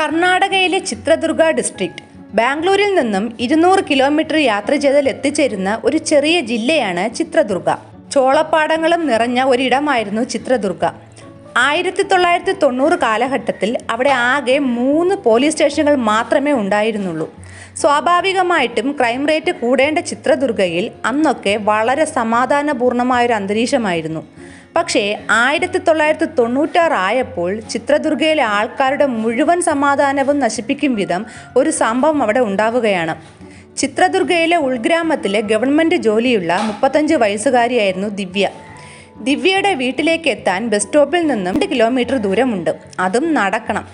കർണാടകയിലെ ചിത്രദുർഗ ഡിസ്ട്രിക്റ്റ് ബാംഗ്ലൂരിൽ നിന്നും ഇരുന്നൂറ് കിലോമീറ്റർ യാത്ര ചെയ്താൽ എത്തിച്ചേരുന്ന ഒരു ചെറിയ ജില്ലയാണ് ചിത്രദുർഗ. ചോളപ്പാടങ്ങളും നിറഞ്ഞ ഒരിടമായിരുന്നു ചിത്രദുർഗ. ആയിരത്തി തൊള്ളായിരത്തി തൊണ്ണൂറ് കാലഘട്ടത്തിൽ അവിടെ ആകെ മൂന്ന് പോലീസ് സ്റ്റേഷനുകൾ മാത്രമേ ഉണ്ടായിരുന്നുള്ളൂ. സ്വാഭാവികമായിട്ടും ക്രൈം റേറ്റ് കൂടേണ്ട ചിത്രദുർഗയിൽ അന്നൊക്കെ വളരെ സമാധാനപൂർണമായൊരു അന്തരീക്ഷമായിരുന്നു. പക്ഷേ ആയിരത്തി തൊള്ളായിരത്തി തൊണ്ണൂറ്റാറ് ആയപ്പോൾ ചിത്രദുർഗയിലെ ആൾക്കാരുടെ മുഴുവൻ സമാധാനവും നശിപ്പിക്കും വിധം ഒരു സംഭവം അവിടെ ഉണ്ടാവുകയാണ്. ചിത്രദുർഗയിലെ ഉൾഗ്രാമത്തിലെ ഗവൺമെന്റ് ജോലിയുള്ള മുപ്പത്തഞ്ച് വയസ്സുകാരിയായിരുന്നു ദിവ്യ. ദിവ്യയുടെ വീട്ടിലേക്ക് എത്താൻ ബസ് സ്റ്റോപ്പിൽ നിന്നും രണ്ട് കിലോമീറ്റർ ദൂരമുണ്ട്. അതും നടക്കണം.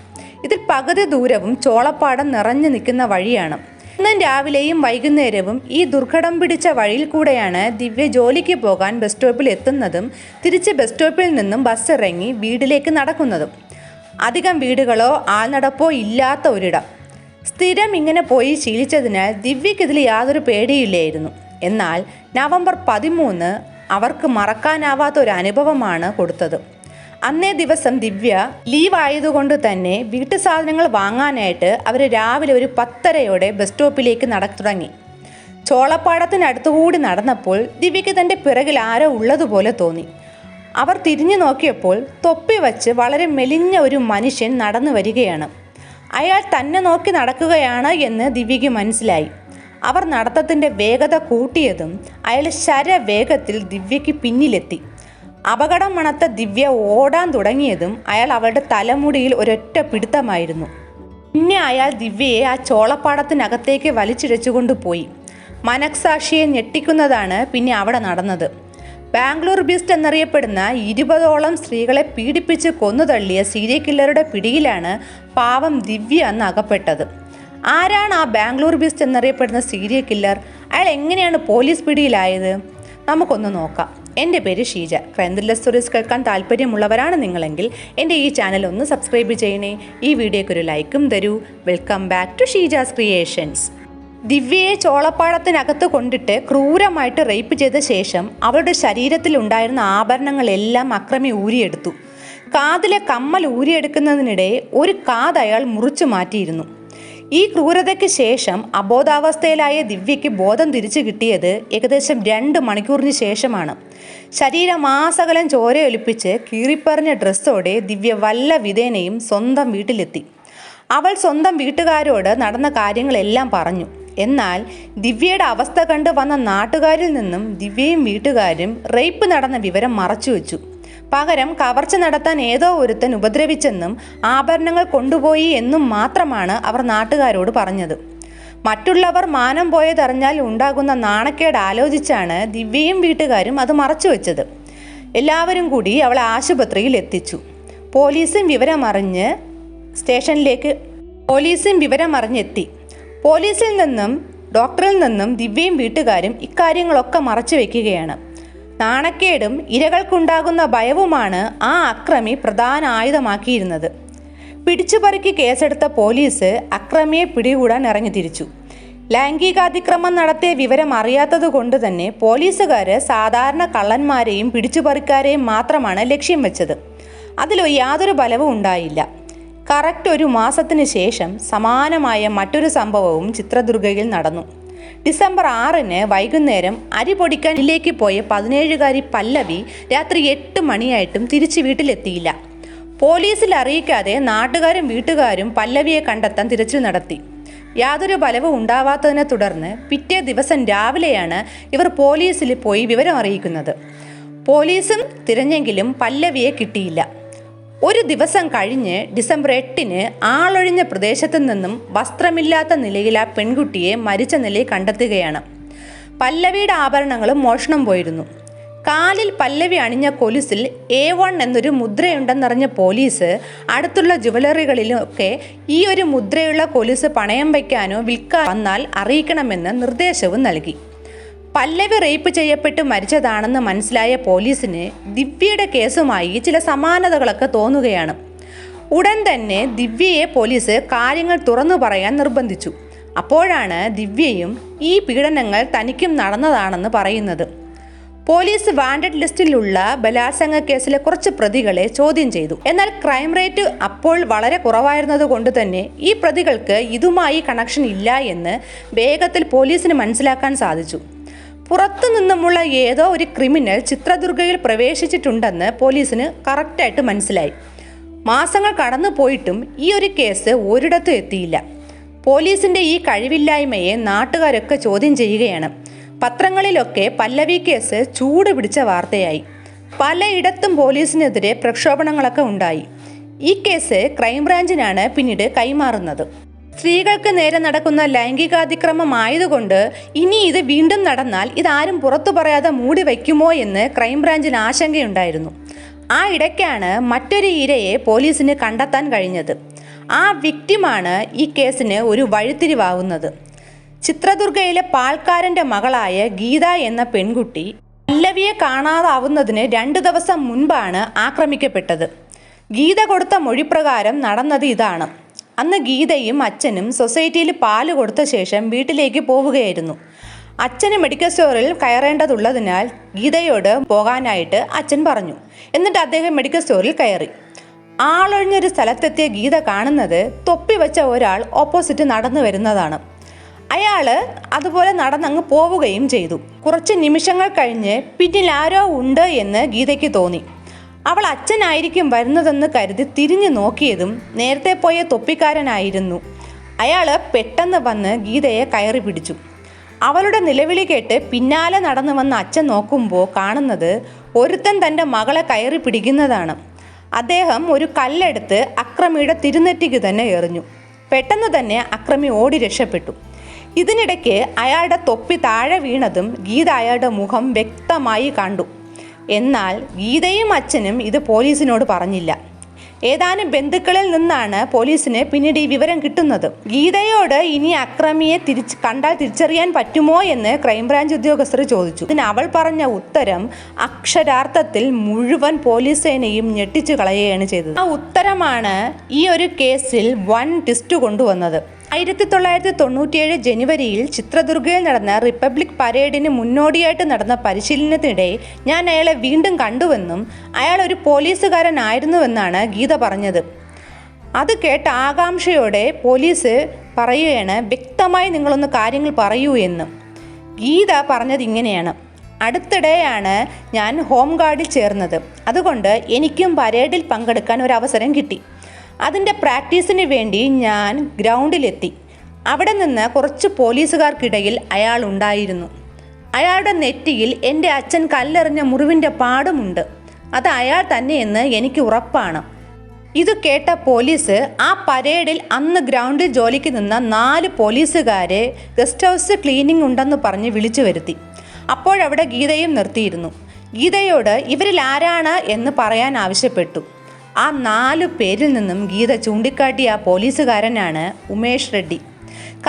ഇതിൽ പകുതി ദൂരവും ചോളപ്പാടം നിറഞ്ഞു നിൽക്കുന്ന വഴിയാണ്. ഇന്നും രാവിലെയും വൈകുന്നേരവും ഈ ദുർഘടം പിടിച്ച വഴിയിൽ കൂടെയാണ് ദിവ്യ ജോലിക്ക് പോകാൻ ബസ് സ്റ്റോപ്പിൽ എത്തുന്നതും തിരിച്ച് ബസ് സ്റ്റോപ്പിൽ നിന്നും ബസ് ഇറങ്ങി വീട്ടിലേക്ക് നടക്കുന്നതും. അധികം വീടുകളോ ആൾനടപ്പോ ഇല്ലാത്ത ഒരിടം. സ്ഥിരം ഇങ്ങനെ പോയി ശീലിച്ചതിനാൽ ദിവ്യയ്ക്കിതിൽ യാതൊരു പേടിയില്ലായിരുന്നു. എന്നാൽ നവംബർ പതിമൂന്ന് അവർക്ക് മറക്കാനാവാത്ത ഒരു അനുഭവമാണ് കൊടുത്തത്. അന്നേ ദിവസം ദിവ്യ ലീവ് ആയതുകൊണ്ട് തന്നെ വീട്ടു സാധനങ്ങൾ വാങ്ങാനായിട്ട് അവർ രാവിലെ ഒരു പത്തരയോടെ ബസ് സ്റ്റോപ്പിലേക്ക് നട തുടങ്ങി. ചോളപ്പാടത്തിനടുത്തുകൂടി നടന്നപ്പോൾ ദിവ്യയ്ക്ക് തന്റെ പിറകിൽ ആരോ ഉള്ളതുപോലെ തോന്നി. അവർ തിരിഞ്ഞു നോക്കിയപ്പോൾ തൊപ്പി വച്ച് വളരെ മെലിഞ്ഞ ഒരു മനുഷ്യൻ നടന്നു വരികയാണ്. അയാൾ തന്നെ നോക്കി നടക്കുകയാണ് എന്ന് ദിവ്യയ്ക്ക് മനസ്സിലായി. അവർ നടത്തത്തിന്റെ വേഗത കൂട്ടിയതും അയാൾ ശരവേഗത്തിൽ ദിവ്യയ്ക്ക് പിന്നിലെത്തി. അപകടം മണത്ത ദിവ്യ ഓടാൻ തുടങ്ങിയതും അയാൾ അവളുടെ തലമുടിയിൽ ഒരൊറ്റ പിടുത്തമായിരുന്നു. പിന്നെ അയാൾ ദിവ്യയെ ആ ചോളപ്പാടത്തിനകത്തേക്ക് വലിച്ചിഴച്ചുകൊണ്ട് പോയി. മനക്സാക്ഷിയെ ഞെട്ടിക്കുന്നതാണ് പിന്നെ അവിടെ നടന്നത്. ബാംഗ്ലൂർ ബീസ്റ്റ് എന്നറിയപ്പെടുന്ന ഇരുപതോളം സ്ത്രീകളെ പീഡിപ്പിച്ച് കൊന്നുതള്ളിയ സീരിയ കില്ലറുടെ പിടിയിലാണ് പാവം ദിവ്യ അന്ന് അകപ്പെട്ടത്. ആരാണ് ആ ബാംഗ്ലൂർ ബീസ്റ്റ് എന്നറിയപ്പെടുന്ന സീരിയ കില്ലർ? അയാൾ എങ്ങനെയാണ് പോലീസ് പിടിയിലായത്? നമുക്കൊന്ന് നോക്കാം. എന്റെ പേര് ഷീജ. ക്രൈം ത്രില്ലർ സ്റ്റോറീസ് കേൾക്കാൻ താല്പര്യമുള്ളവരാണ് നിങ്ങളെങ്കിൽ എന്റെ ഈ ചാനൽ ഒന്ന് സബ്സ്ക്രൈബ് ചെയ്യണേ. ഈ വീഡിയോയ്ക്ക് ഒരു ലൈക്കും തരൂ. Welcome back to Sheejas creations ദിവ്യയെ ചോളപ്പാടത്തിനകത്ത് കൊണ്ടിട്ട് ക്രൂരമായിട്ട് റേപ്പ് ചെയ്ത ശേഷം അവളുടെ ശരീരത്തിൽ ഉണ്ടായിരുന്ന ആഭരണങ്ങളെല്ലാം അക്രമി ഊരിയെടുത്തു. കാതിലെ കമ്മൽ ഊരിയെടുക്കുന്നതിനിടെ ഒരു കാത് അയാൾ മുറിച്ചു മാറ്റിയിരുന്നു. ഈ ക്രൂരതയ്ക്ക് ശേഷം അബോധാവസ്ഥയിലായ ദിവ്യയ്ക്ക് ബോധം തിരിച്ചു കിട്ടിയത് ഏകദേശം രണ്ട് മണിക്കൂറിന് ശേഷമാണ്. ശരീരമാസകലം ചോരയൊലിപ്പിച്ച് കീറിപ്പറഞ്ഞ ഡ്രസ്സോടെ ദിവ്യ വല്ല വിധേനയും സ്വന്തം വീട്ടിലെത്തി. അവൾ സ്വന്തം വീട്ടുകാരോട് നടന്ന കാര്യങ്ങളെല്ലാം പറഞ്ഞു. എന്നാൽ ദിവ്യയുടെ അവസ്ഥ കണ്ട് വന്ന നാട്ടുകാരിൽ നിന്നും ദിവ്യയും വീട്ടുകാരും റേപ്പ് നടന്ന വിവരം മറച്ചുവെച്ചു. പകരം കവർച്ച നടത്താൻ ഏതോ ഒരുത്തൻ ഉപദ്രവിച്ചെന്നും ആഭരണങ്ങൾ കൊണ്ടുപോയി എന്നും മാത്രമാണ് അവർ നാട്ടുകാരോട് പറഞ്ഞത്. മറ്റുള്ളവർ മാനം പോയതറിഞ്ഞാൽ ഉണ്ടാകുന്ന നാണക്കേട് ആലോചിച്ചാണ് ദിവ്യയും വീട്ടുകാരും അത് മറച്ചുവെച്ചത് എല്ലാവരും കൂടി അവളെ ആശുപത്രിയിൽ എത്തിച്ചു. പോലീസും വിവരമറിഞ്ഞ് സ്റ്റേഷനിലേക്ക് പോലീസും വിവരമറിഞ്ഞെത്തി. പോലീസിൽ നിന്നും ഡോക്ടറിൽ നിന്നും ദിവ്യയും വീട്ടുകാരും ഇക്കാര്യങ്ങളൊക്കെ മറച്ചു വയ്ക്കുകയാണ് നാണക്കേടും ഇരകൾക്കുണ്ടാകുന്ന ഭയവുമാണ് ആ അക്രമി പ്രധാന ആയുധമാക്കിയിരുന്നത്. പിടിച്ചുപറിക്ക് കേസെടുത്ത പോലീസ് അക്രമിയെ പിടികൂടാൻ ഇറങ്ങി തിരിച്ചു. ലൈംഗികാതിക്രമം നടത്തിയ വിവരം അറിയാത്തത് കൊണ്ട് തന്നെ പോലീസുകാർ സാധാരണ കള്ളന്മാരെയും പിടിച്ചുപറിക്കാരെയും മാത്രമാണ് ലക്ഷ്യം വെച്ചത്. അതിൽ യാതൊരു ബലവും ഉണ്ടായില്ല. കറക്റ്റ് ഒരു മാസത്തിന് ശേഷം സമാനമായ മറ്റൊരു സംഭവവും ചിത്രദുർഗയിൽ നടന്നു. ഡിസംബർ ആറിന് വൈകുന്നേരം അരി പൊടിക്കാനിലേക്ക് പോയ പതിനേഴുകാരി പല്ലവി രാത്രി എട്ട് മണിയായിട്ടും തിരിച്ചു വീട്ടിലെത്തിയില്ല. പോലീസിൽ അറിയിക്കാതെ നാട്ടുകാരും വീട്ടുകാരും പല്ലവിയെ കണ്ടെത്താൻ തിരച്ചിൽ നടത്തി. യാതൊരു ഫലവും ഉണ്ടാവാത്തതിനെ തുടർന്ന് പിറ്റേ ദിവസം രാവിലെയാണ് ഇവർ പോലീസിൽ പോയി വിവരം അറിയിക്കുന്നത്. പോലീസും തിരഞ്ഞെങ്കിലും പല്ലവിയെ കിട്ടിയില്ല. ഒരു ദിവസം കഴിഞ്ഞ് ഡിസംബർ എട്ടിന് ആളൊഴിഞ്ഞ പ്രദേശത്തു നിന്നും വസ്ത്രമില്ലാത്ത നിലയിൽ ആ പെൺകുട്ടിയെ മരിച്ച നിലയിൽ കണ്ടെത്തുകയാണ്. പല്ലവിയുടെ ആഭരണങ്ങളും മോഷണം പോയിരുന്നു. കാലിൽ പല്ലവി അണിഞ്ഞ കൊലുസിൽ എ വൺ എന്നൊരു മുദ്രയുണ്ടെന്നറിഞ്ഞ പോലീസ് അടുത്തുള്ള ജുവലറികളിലൊക്കെ ഈ ഒരു മുദ്രയുള്ള കൊലുസ് പണയം വയ്ക്കാനോ വിൽക്കാൻ വന്നാൽ അറിയിക്കണമെന്ന് നിർദ്ദേശവും നൽകി. പല്ലവി റേപ്പ് ചെയ്യപ്പെട്ട് മരിച്ചതാണെന്ന് മനസ്സിലായ പോലീസിന് ദിവ്യയുടെ കേസുമായി ചില സമാനതകളൊക്കെ തോന്നുകയാണ്. ഉടൻ തന്നെ ദിവ്യയെ പോലീസ് കാര്യങ്ങൾ തുറന്നു പറയാൻ നിർബന്ധിച്ചു. അപ്പോഴാണ് ദിവ്യയും ഈ പീഡനങ്ങൾ തനിക്കും നടന്നതാണെന്ന് പറയുന്നത്. പോലീസ് വാണ്ടഡ് ലിസ്റ്റിലുള്ള ബലാത്സംഗ കേസിലെ കുറച്ച് പ്രതികളെ ചോദ്യം ചെയ്തു. എന്നാൽ ക്രൈം റേറ്റ് അപ്പോൾ വളരെ കുറവായിരുന്നത് കൊണ്ട് തന്നെ ഈ പ്രതികൾക്ക് ഇതുമായി കണക്ഷൻ ഇല്ല എന്ന് വേഗത്തിൽ പോലീസിന് മനസ്സിലാക്കാൻ സാധിച്ചു. പുറത്തു നിന്നുമുള്ള ഏതോ ഒരു ക്രിമിനൽ ചിത്രദുർഗയിൽ പ്രവേശിച്ചിട്ടുണ്ടെന്ന് പോലീസിന് കറക്റ്റായിട്ട് മനസ്സിലായി. മാസങ്ങൾ കടന്നു പോയിട്ടും ഈ ഒരു കേസ് ഒരിടത്തും എത്തിയില്ല. പോലീസിന്റെ ഈ കഴിവില്ലായ്മയെ നാട്ടുകാരൊക്കെ ചോദ്യം ചെയ്യുകയാണ്. പത്രങ്ങളിലൊക്കെ പല്ലവി കേസ് ചൂട് പിടിച്ച വാർത്തയായി. പലയിടത്തും പോലീസിനെതിരെ പ്രക്ഷോഭണങ്ങളൊക്കെ ഉണ്ടായി. ഈ കേസ് ക്രൈംബ്രാഞ്ചിനാണ് പിന്നീട് കൈമാറുന്നത്. സ്ത്രീകൾക്ക് നേരെ നടക്കുന്ന ലൈംഗികാതിക്രമം ആയതുകൊണ്ട് ഇനി ഇത് വീണ്ടും നടന്നാൽ ഇതാരും പുറത്തു പറയാതെ മൂടി വയ്ക്കുമോ എന്ന് ക്രൈംബ്രാഞ്ചിന് ആശങ്കയുണ്ടായിരുന്നു. ആ ഇടയ്ക്കാണ് മറ്റൊരു ഇരയെ പോലീസിന് കണ്ടെത്താൻ കഴിഞ്ഞത്. ആ വിക്റ്റിമാണ് ഈ കേസിന് ഒരു വഴിത്തിരിവാകുന്നത് ചിത്രദുർഗയിലെ പാൽക്കാരന്റെ മകളായ ഗീത എന്ന പെൺകുട്ടി പല്ലവിയെ കാണാതാവുന്നതിന് രണ്ട് ദിവസം മുൻപാണ് ആക്രമിക്കപ്പെട്ടത്. ഗീത കൊടുത്ത മൊഴിപ്രകാരം നടന്നത് ഇതാണ്. അന്ന് ഗീതയും അച്ഛനും സൊസൈറ്റിയിൽ പാൽ കൊടുത്ത ശേഷം വീട്ടിലേക്ക് പോവുകയായിരുന്നു. അച്ഛന് മെഡിക്കൽ സ്റ്റോറിൽ കയറേണ്ടതുള്ളതിനാൽ ഗീതയോട് പോകാനായിട്ട് അച്ഛൻ പറഞ്ഞു. എന്നിട്ട് അദ്ദേഹം മെഡിക്കൽ സ്റ്റോറിൽ കയറി. ആളൊഴിഞ്ഞൊരു സ്ഥലത്തെത്തിയ ഗീത കാണുന്നത് തൊപ്പി വെച്ച ഒരാൾ ഓപ്പോസിറ്റ് നടന്നു വരുന്നതാണ്. അയാൾ അതുപോലെ നടന്നങ്ങ് പോവുകയും ചെയ്തു. കുറച്ച് നിമിഷങ്ങൾ കഴിഞ്ഞ് പിന്നിൽ ആരോ ഉണ്ട് എന്ന് ഗീതയ്ക്ക് തോന്നി. അവൾ അച്ഛനായിരിക്കും വരുന്നതെന്ന് കരുതി തിരിഞ്ഞു നോക്കിയതും നേരത്തെ പോയ തൊപ്പിക്കാരനായിരുന്നു. അയാൾ പെട്ടെന്ന് വന്ന് ഗീതയെ കയറി പിടിച്ചു. അവളുടെ നിലവിളി കേട്ട് പിന്നാലെ നടന്നു വന്ന അച്ഛൻ നോക്കുമ്പോൾ കാണുന്നത് ഒരുത്തൻ തന്റെ മകളെ കയറി പിടിക്കുന്നതാണ്. അദ്ദേഹം ഒരു കല്ലെടുത്ത് അക്രമിയുടെ തിരുനെറ്റിക്ക് തന്നെ എറിഞ്ഞു. പെട്ടെന്ന് തന്നെ അക്രമി ഓടി രക്ഷപ്പെട്ടു. ഇതിനിടയ്ക്ക് അയാളുടെ തൊപ്പി താഴെ വീണതും ഗീത അയാളുടെ മുഖം വ്യക്തമായി കണ്ടു. എന്നാൽ ഗീതയും അച്ഛനും ഇത് പോലീസിനോട് പറഞ്ഞില്ല. ഏതാനും ബന്ധുക്കളിൽ നിന്നാണ് പോലീസിന് പിന്നീട് ഈ വിവരം കിട്ടുന്നത്. ഗീതയോട് ഇനി അക്രമിയെ തിരിച്ച് കണ്ടാൽ തിരിച്ചറിയാൻ പറ്റുമോ എന്ന് ക്രൈംബ്രാഞ്ച് ഉദ്യോഗസ്ഥർ ചോദിച്ചു. ഇതിന് അവൾ പറഞ്ഞ ഉത്തരം അക്ഷരാർത്ഥത്തിൽ മുഴുവൻ പോലീസ് സേനയും ഞെട്ടിച്ചു കളയുകയാണ് ചെയ്തത്. ആ ഉത്തരമാണ് ഈ ഒരു കേസിൽ വൻ ടിസ്റ്റ് കൊണ്ടുവന്നത്. ആയിരത്തി തൊള്ളായിരത്തി തൊണ്ണൂറ്റിയേഴ് ജനുവരിയിൽ ചിത്രദുർഗയിൽ നടന്ന റിപ്പബ്ലിക് പരേഡിന് മുന്നോടിയായിട്ട് നടന്ന പരിശീലനത്തിനിടെ ഞാൻ അയാളെ വീണ്ടും കണ്ടുവെന്നും അയാൾ ഒരു പോലീസുകാരനായിരുന്നുവെന്നാണ് ഗീത പറഞ്ഞത്. അത് കേട്ട ആകാംക്ഷയോടെ പോലീസ് പറയുകയാണ് വ്യക്തമായി നിങ്ങളൊന്ന് കാര്യങ്ങൾ പറയൂ എന്ന്. ഗീത പറഞ്ഞത് ഇങ്ങനെയാണ്. അടുത്തിടെയാണ് ഞാൻ ഹോം ഗാർഡിൽ ചേർന്നത്. അതുകൊണ്ട് എനിക്കും പരേഡിൽ പങ്കെടുക്കാൻ ഒരു അവസരം കിട്ടി. അതിന്റെ പ്രാക്ടീസിന് വേണ്ടി ഞാൻ ഗ്രൗണ്ടിലെത്തി. അവിടെ നിന്ന് കുറച്ച് പോലീസുകാർക്കിടയിൽ അയാൾ ഉണ്ടായിരുന്നു. അയാളുടെ നെറ്റിയിൽ എന്റെ അച്ഛൻ കല്ലെറിഞ്ഞ മുറിവിന്റെ പാടുമുണ്ട്. അത് അയാൾ തന്നെയെന്ന് എനിക്ക് ഉറപ്പാണ്. ഇത് കേട്ട പോലീസ് ആ പരേഡിൽ അന്ന് ഗ്രൗണ്ടിൽ ജോലിക്ക് നിന്ന നാല് പോലീസുകാരെ ഗസ്റ്റ് ഹൗസ് ക്ലീനിങ് ഉണ്ടെന്ന് പറഞ്ഞ് വിളിച്ചു വരുത്തി. അപ്പോഴവിടെ ഗീതയും നിർത്തിയിരുന്നു. ഗീതയോട് ഇവരിൽ ആരാണ് എന്ന് പറയാൻ ആവശ്യപ്പെട്ടു. ആ നാല് പേരിൽ നിന്നും ഗീത ചൂണ്ടിക്കാട്ടിയ പോലീസുകാരനാണ് ഉമേഷ് റെഡ്ഡി.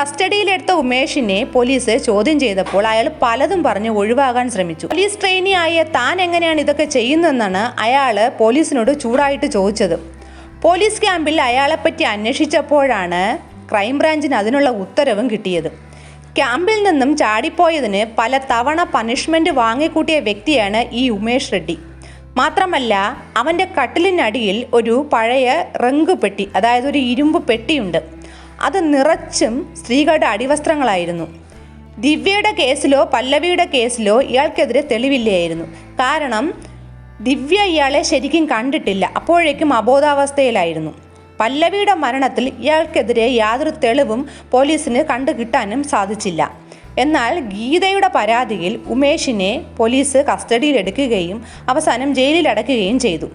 കസ്റ്റഡിയിലെടുത്ത ഉമേഷിനെ പോലീസ് ചോദ്യം ചെയ്തപ്പോൾ അയാൾ പലതും പറഞ്ഞ് ഒഴിവാകാൻ ശ്രമിച്ചു. പോലീസ് ട്രെയിനി ആയ താൻ എങ്ങനെയാണ് ഇതൊക്കെ ചെയ്യുന്നതെന്നാണ് അയാൾ പോലീസിനോട് ചൂടായിട്ട് ചോദിച്ചത്. പോലീസ് ക്യാമ്പിൽ അയാളെപ്പറ്റി അന്വേഷിച്ചപ്പോഴാണ് ക്രൈംബ്രാഞ്ചിന് അതിനുള്ള ഉത്തരവും കിട്ടിയത്. ക്യാമ്പിൽ നിന്നും ചാടിപ്പോയതിന് പല തവണ പണിഷ്മെന്റ് വാങ്ങിക്കൂട്ടിയ വ്യക്തിയാണ് ഈ ഉമേഷ് റെഡ്ഡി. മാത്രമല്ല അവന്റെ കട്ടിലിനടിയിൽ ഒരു പഴയ റങ്ക് പെട്ടി അതായത് ഒരു ഇരുമ്പ് പെട്ടിയുണ്ട്. അത് നിറച്ചും സ്ത്രീകളുടെ അടിവസ്ത്രങ്ങളായിരുന്നു. ദിവ്യയുടെ കേസിലോ പല്ലവിയുടെ കേസിലോ ഇയാൾക്കെതിരെ തെളിവില്ലായിരുന്നു. കാരണം ദിവ്യ ഇയാളെ ശരിക്കും കണ്ടിട്ടില്ല. അപ്പോഴേക്കും അബോധാവസ്ഥയിലായിരുന്നു. പല്ലവിയുടെ മരണത്തിൽ ഇയാൾക്കെതിരെ യാതൊരു തെളിവും പോലീസിന് കണ്ടുകിട്ടാനും സാധിച്ചില്ല. എന്നാൽ ഗീതയുടെ പരാതിയിൽ ഉമേഷിനെ പോലീസ് കസ്റ്റഡിയിലെടുക്കുകയും അവസാനം ജയിലിലടക്കുകയും ചെയ്തു.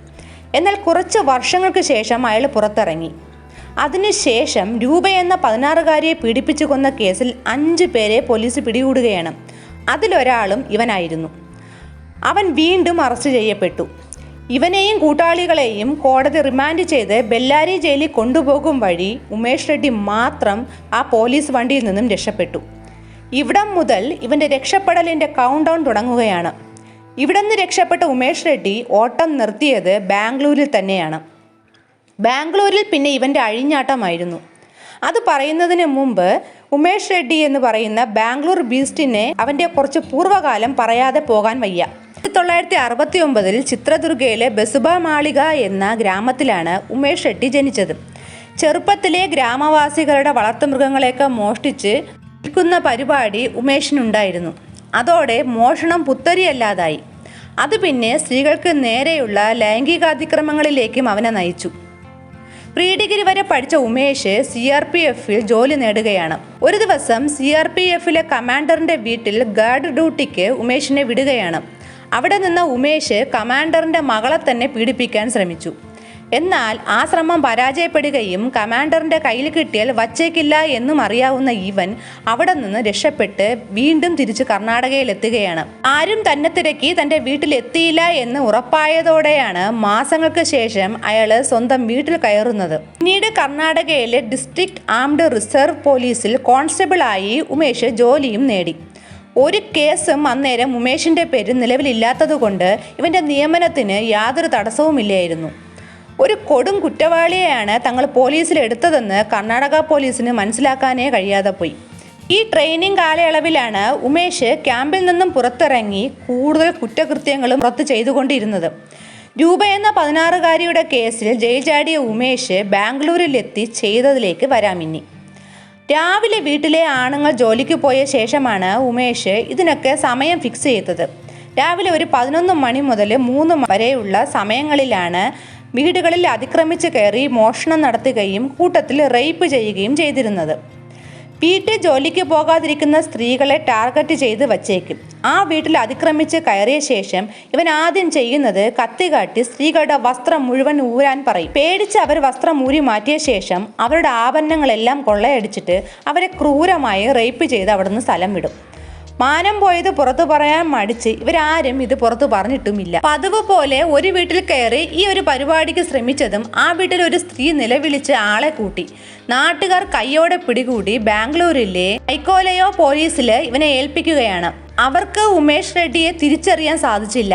എന്നാൽ കുറച്ച് വർഷങ്ങൾക്ക് ശേഷം അയാൾ പുറത്തിറങ്ങി. അതിനുശേഷം രൂപ എന്ന പതിനാറുകാരിയെ പീഡിപ്പിച്ചു കൊന്ന കേസിൽ അഞ്ച് പേരെ പോലീസ് പിടികൂടുകയാണ്. അതിലൊരാളും ഇവനായിരുന്നു. അവൻ വീണ്ടും അറസ്റ്റ് ചെയ്യപ്പെട്ടു. ഇവനെയും കൂട്ടാളികളെയും കോടതി റിമാൻഡ് ചെയ്ത് ബെല്ലാരി ജയിലിൽ കൊണ്ടുപോകും വഴി ഉമേഷ് റെഡ്ഡി മാത്രം ആ പോലീസ് വണ്ടിയിൽ നിന്നും രക്ഷപ്പെട്ടു. ഇവിടം മുതൽ ഇവന്റെ രക്ഷപ്പെടലിന്റെ കൗണ്ട് ഡൗൺ തുടങ്ങുകയാണ്. ഇവിടെ നിന്ന് രക്ഷപ്പെട്ട ഉമേഷ് റെഡ്ഡി ഓട്ടം നിർത്തിയത് ബാംഗ്ലൂരിൽ തന്നെയാണ്. ബാംഗ്ലൂരിൽ പിന്നെ ഇവന്റെ അഴിഞ്ഞാട്ടമായിരുന്നു. അത് പറയുന്നതിന് മുമ്പ് ഉമേഷ് റെഡ്ഡി എന്ന് പറയുന്ന ബാംഗ്ലൂർ ബീസ്റ്റിനെ അവന്റെ കുറച്ച് പൂർവകാലം പറയാതെ പോകാൻ വയ്യ. ആയിരത്തി തൊള്ളായിരത്തി അറുപത്തി ഒമ്പതിൽ ചിത്രദുർഗയിലെ ബസുബ മാളിക എന്ന ഗ്രാമത്തിലാണ് ഉമേഷ് ഷെട്ടി ജനിച്ചത്. ചെറുപ്പത്തിലെ ഗ്രാമവാസികളുടെ വളർത്തുമൃഗങ്ങളെയൊക്കെ മോഷ്ടിച്ച് വിൽക്കുന്ന പരിപാടി ഉമേഷിനുണ്ടായിരുന്നു. അതോടെ മോഷണം പുത്തരിയല്ലാതായി. അത് പിന്നെ സ്ത്രീകൾക്ക് നേരെയുള്ള ലൈംഗികാതിക്രമങ്ങളിലേക്കും അവനെ നയിച്ചു. പ്രീ ഡിഗ്രി വരെ പഠിച്ച ഉമേഷ് സി ആർ പി എഫിൽ ജോലി നേടുകയാണ്. ഒരു ദിവസം സി ആർ പി എഫിലെ കമാൻഡറിന്റെ വീട്ടിൽ ഗാർഡ് ഡ്യൂട്ടിക്ക് ഉമേഷിനെ വിടുകയാണ്. അവിടെ നിന്ന് ഉമേഷ് കമാൻഡറിന്റെ മകളെ തന്നെ പീഡിപ്പിക്കാൻ ശ്രമിച്ചു. എന്നാൽ ആ ശ്രമം പരാജയപ്പെടുകയും കമാൻഡറിന്റെ കയ്യിൽ കിട്ടിയാൽ വച്ചേക്കില്ല എന്നും അറിയാവുന്ന ഇവൻ അവിടെ നിന്ന് രക്ഷപ്പെട്ട് വീണ്ടും തിരിച്ച് കർണാടകയിൽ എത്തുകയാണ് ആരും തന്നെ തിരക്കി തന്റെ വീട്ടിൽ എത്തിയില്ല എന്ന് ഉറപ്പായതോടെയാണ് മാസങ്ങൾക്ക് ശേഷം അയാൾ സ്വന്തം വീട്ടിൽ കയറുന്നത്. പിന്നീട് കർണാടകയിലെ ഡിസ്ട്രിക്ട് ആംഡ് റിസർവ് പോലീസിൽ കോൺസ്റ്റബിളായി ഉമേഷ് ജോലിയും നേടി. ഒരു കേസും അന്നേരം ഉമേഷിന്റെ പേര് നിലവിലില്ലാത്തതുകൊണ്ട് ഇവന്റെ നിയമനത്തിന് യാതൊരു തടസ്സവുമില്ലായിരുന്നു. ഒരു കൊടും കുറ്റവാളിയെയാണ് തങ്ങൾ പോലീസിൽ എടുത്തതെന്ന് കർണാടക പോലീസിന് മനസ്സിലാക്കാനേ കഴിയാതെ പോയി. ഈ ട്രെയിനിങ് കാലയളവിലാണ് ഉമേഷ് ക്യാമ്പിൽ നിന്നും പുറത്തിറങ്ങി കൂടുതൽ കുറ്റകൃത്യങ്ങളും പുറത്ത് ചെയ്തുകൊണ്ടിരുന്നത്. രൂപ എന്ന പതിനാറുകാരിയുടെ കേസിൽ ജയിൽ ചാടിയ ഉമേഷ് ബാംഗ്ലൂരിലെത്തി ചെയ്തതിലേക്ക് വരാമിന്നി രാവിലെ വീട്ടിലെ ആണുങ്ങൾ ജോലിക്ക് പോയ ശേഷമാണ് ഉമേഷ് ഇതിനൊക്കെ സമയം ഫിക്സ് ചെയ്തത്. രാവിലെ ഒരു പതിനൊന്ന് മണി മുതൽ മൂന്ന് വരെയുള്ള സമയങ്ങളിലാണ് വീടുകളിൽ അതിക്രമിച്ച് കയറി മോഷണം നടത്തുകയും കൂട്ടത്തിൽ റേപ്പ് ചെയ്യുകയും ചെയ്തിരുന്നത്. വീട്ടിൽ ജോലിക്ക് പോകാതിരിക്കുന്ന സ്ത്രീകളെ ടാർഗറ്റ് ചെയ്ത് വച്ചേക്കും. ആ വീട്ടിൽ അതിക്രമിച്ച് കയറിയ ശേഷം ഇവൻ ആദ്യം ചെയ്യുന്നത് കത്തി കാട്ടി സ്ത്രീകളുടെ വസ്ത്രം മുഴുവൻ ഊരാൻ പറയും. പേടിച്ച് അവർ വസ്ത്രം ഊരി മാറ്റിയ ശേഷം അവരുടെ ആഭരണങ്ങളെല്ലാം കൊള്ളയടിച്ചിട്ട് അവരെ ക്രൂരമായി റേപ്പ് ചെയ്ത് അവിടുന്ന് സ്ഥലം വിടും. മാനം പോയത് പുറത്തു പറയാൻ മടിച്ച് ഇവരാരും ഇത് പുറത്തു പറഞ്ഞിട്ടുമില്ല. പതിവ് പോലെ ഒരു വീട്ടിൽ കയറി ഈ ഒരു പരിപാടിക്ക് ശ്രമിച്ചതും ആ വീട്ടിൽ ഒരു സ്ത്രീ നിലവിളിച്ച് ആളെ കൂട്ടി. നാട്ടുകാർ കയ്യോടെ പിടികൂടി ബാംഗ്ലൂരിലെ ഐക്കോലയോ പോലീസിൽ ഇവനെ ഏൽപ്പിക്കുകയാണ്. അവർക്ക് ഉമേഷ് റെഡ്ഡിയെ തിരിച്ചറിയാൻ സാധിച്ചില്ല.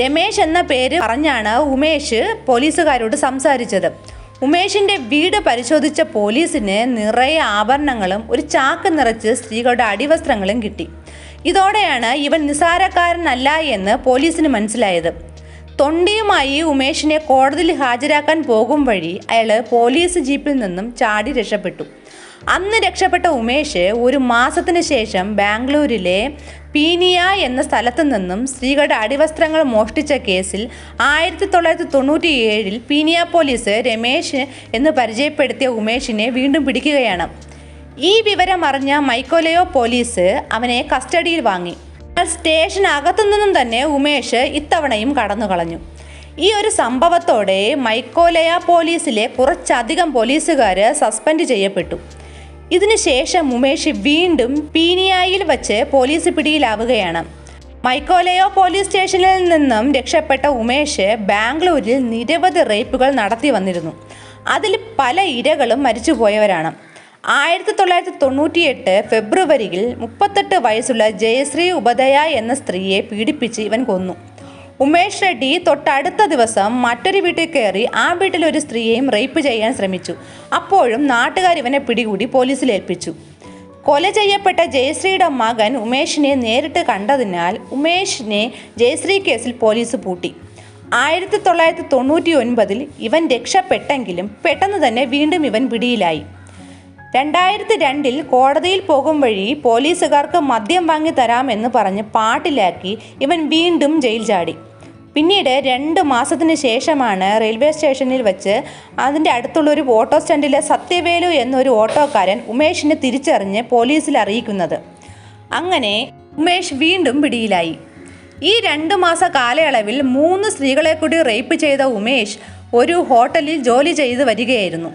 രമേശ് എന്ന പേര് പറഞ്ഞാണ് ഉമേഷ് പോലീസുകാരോട് സംസാരിച്ചത്. ഉമേഷിന്റെ വീട് പരിശോധിച്ച പോലീസിന് നിറയെ ആഭരണങ്ങളും ഒരു ചാക്ക് നിറച്ച് സ്ത്രീകളുടെ അടിവസ്ത്രങ്ങളും കിട്ടി. ഇതോടെയാണ് ഇവൻ നിസാരക്കാരനല്ല എന്ന് പോലീസിന് മനസ്സിലായത്. തൊണ്ടിയുമായി ഉമേഷിനെ കോടതിയിൽ ഹാജരാക്കാൻ പോകും വഴി അയാൾ പോലീസ് ജീപ്പിൽ നിന്നും ചാടി രക്ഷപ്പെട്ടു. അന്ന് രക്ഷപ്പെട്ട ഉമേഷ് ഒരു മാസത്തിന് ശേഷം ബാംഗ്ലൂരിലെ പീനിയ എന്ന സ്ഥലത്തു നിന്നും സ്ത്രീകളുടെ അടിവസ്ത്രങ്ങൾ മോഷ്ടിച്ച കേസിൽ ആയിരത്തി തൊള്ളായിരത്തി തൊണ്ണൂറ്റി ഏഴിൽ പീനിയ പോലീസ് രമേശ് എന്ന് പരിചയപ്പെടുത്തിയ ഉമേഷിനെ വീണ്ടും പിടിക്കുകയാണ്. ഈ വിവരം അറിഞ്ഞ മൈക്കോലയോ പോലീസ് അവനെ കസ്റ്റഡിയിൽ വാങ്ങി. സ്റ്റേഷനകത്തു നിന്നും തന്നെ ഉമേഷ് ഇത്തവണയും കടന്നു കളഞ്ഞു ഈ ഒരു സംഭവത്തോടെ മൈക്കോലയ പോലീസിലെ കുറച്ചധികം പോലീസുകാർ സസ്പെൻഡ് ചെയ്യപ്പെട്ടു. ഇതിനുശേഷം ഉമേഷ് വീണ്ടും പീനിയായിൽ വച്ച് പോലീസ് പിടിയിലാവുകയാണ്. മൈക്കോലയോ പോലീസ് സ്റ്റേഷനിൽ നിന്നും രക്ഷപ്പെട്ട ഉമേഷ് ബാംഗ്ലൂരിൽ നിരവധി റേപ്പുകൾ നടത്തി വന്നിരുന്നു. അതിൽ പല ഇരകളും മരിച്ചുപോയവരാണ്. ആയിരത്തി തൊള്ളായിരത്തി തൊണ്ണൂറ്റിയെട്ട് ഫെബ്രുവരിയിൽ മുപ്പത്തെട്ട് വയസ്സുള്ള ജയശ്രീ ഉപദയ എന്ന സ്ത്രീയെ പീഡിപ്പിച്ച് ഇവൻ കൊന്നു. ഉമേഷ് റെഡ്ഡി തൊട്ടടുത്ത ദിവസം മറ്റൊരു വീട്ടിൽ കയറി ആ വീട്ടിൽ ഒരു സ്ത്രീയെയും റേപ്പ് ചെയ്യാൻ ശ്രമിച്ചു. അപ്പോഴും നാട്ടുകാർ ഇവനെ പിടികൂടി പോലീസിൽ ഏൽപ്പിച്ചു. കൊല ചെയ്യപ്പെട്ട ജയശ്രീയുടെ മകൻ ഉമേഷിനെ നേരിട്ട് കണ്ടതിനാൽ ഉമേഷിനെ ജയശ്രീ കേസിൽ പോലീസ് പൂട്ടി. ആയിരത്തി തൊള്ളായിരത്തി തൊണ്ണൂറ്റി ഒൻപതിൽ ഇവൻ രക്ഷപ്പെട്ടെങ്കിലും പെട്ടെന്ന് തന്നെ വീണ്ടും ഇവൻ പിടിയിലായി. രണ്ടായിരത്തി രണ്ടിൽ കോടതിയിൽ പോകും വഴി പോലീസുകാർക്ക് മദ്യം വാങ്ങി തരാമെന്ന് പറഞ്ഞ് പാട്ടിലാക്കി ഇവൻ വീണ്ടും ജയിൽ ചാടി. പിന്നീട് രണ്ട് മാസത്തിന് ശേഷമാണ് റെയിൽവേ സ്റ്റേഷനിൽ വെച്ച് അതിന്റെ അടുത്തുള്ള ഒരു ഓട്ടോ സ്റ്റാൻഡിലെ സത്യവേലു എന്നൊരു ഓട്ടോക്കാരൻ ഉമേഷിനെ തിരിച്ചറിഞ്ഞ് പോലീസിൽ അറിയിക്കുന്നത്. അങ്ങനെ ഉമേഷ് വീണ്ടും പിടിയിലായി. ഈ രണ്ട് മാസ കാലയളവിൽ മൂന്ന് സ്ത്രീകളെ കൂടി റേപ്പ് ചെയ്ത ഉമേഷ് ഒരു ഹോട്ടലിൽ ജോലി ചെയ്ത് വരികയായിരുന്നു.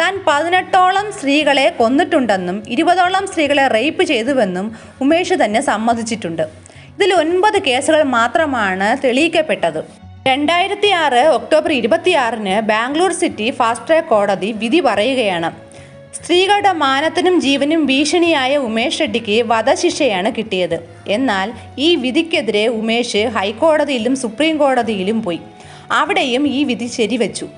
താൻ പതിനെട്ടോളം സ്ത്രീകളെ കൊന്നിട്ടുണ്ടെന്നും ഇരുപതോളം സ്ത്രീകളെ റേപ്പ് ചെയ്തുവെന്നും ഉമേഷ് തന്നെ സമ്മതിച്ചിട്ടുണ്ട്. ഇതിൽ ഒൻപത് കേസുകൾ മാത്രമാണ് തെളിയിക്കപ്പെട്ടത്. രണ്ടായിരത്തി ആറ് ഒക്ടോബർ ഇരുപത്തിയാറിന് ബാംഗ്ലൂർ സിറ്റി ഫാസ്റ്റ് ട്രാക്ക് കോടതി വിധി പറയുകയാണ്. സ്ത്രീകളുടെ മാനത്തിനും ജീവനും ഭീഷണിയായ ഉമേഷ് റെഡ്ഡിക്ക് വധശിക്ഷയാണ് കിട്ടിയത്. എന്നാൽ ഈ വിധിക്കെതിരെ ഉമേഷ് ഹൈക്കോടതിയിലും സുപ്രീം കോടതിയിലും പോയി. അവിടെയും ഈ വിധി ശരിവച്ചു.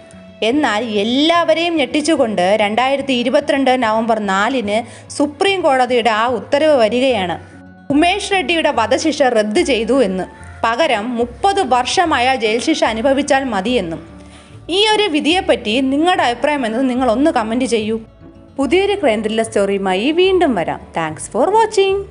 എന്നാൽ എല്ലാവരെയും ഞെട്ടിച്ചുകൊണ്ട് രണ്ടായിരത്തി ഇരുപത്തിരണ്ട് നവംബർ നാലിന് സുപ്രീം കോടതിയുടെ ആ ഉത്തരവ് വരികയാണ്. ഉമേഷ് റെഡ്ഡിയുടെ വധശിക്ഷ റദ്ദ് ചെയ്തു എന്ന്. പകരം മുപ്പത് വർഷമായ ജയിൽ ശിക്ഷ അനുഭവിച്ചാൽ മതിയെന്നും. ഈ ഒരു വിധിയെപ്പറ്റി നിങ്ങളുടെ അഭിപ്രായം എന്നത് നിങ്ങൾ ഒന്ന് കമന്റ് ചെയ്യൂ. പുതിയൊരു ക്രൈം ത്രില്ലർ സ്റ്റോറിയുമായി വീണ്ടും വരാം. Thanks for watching.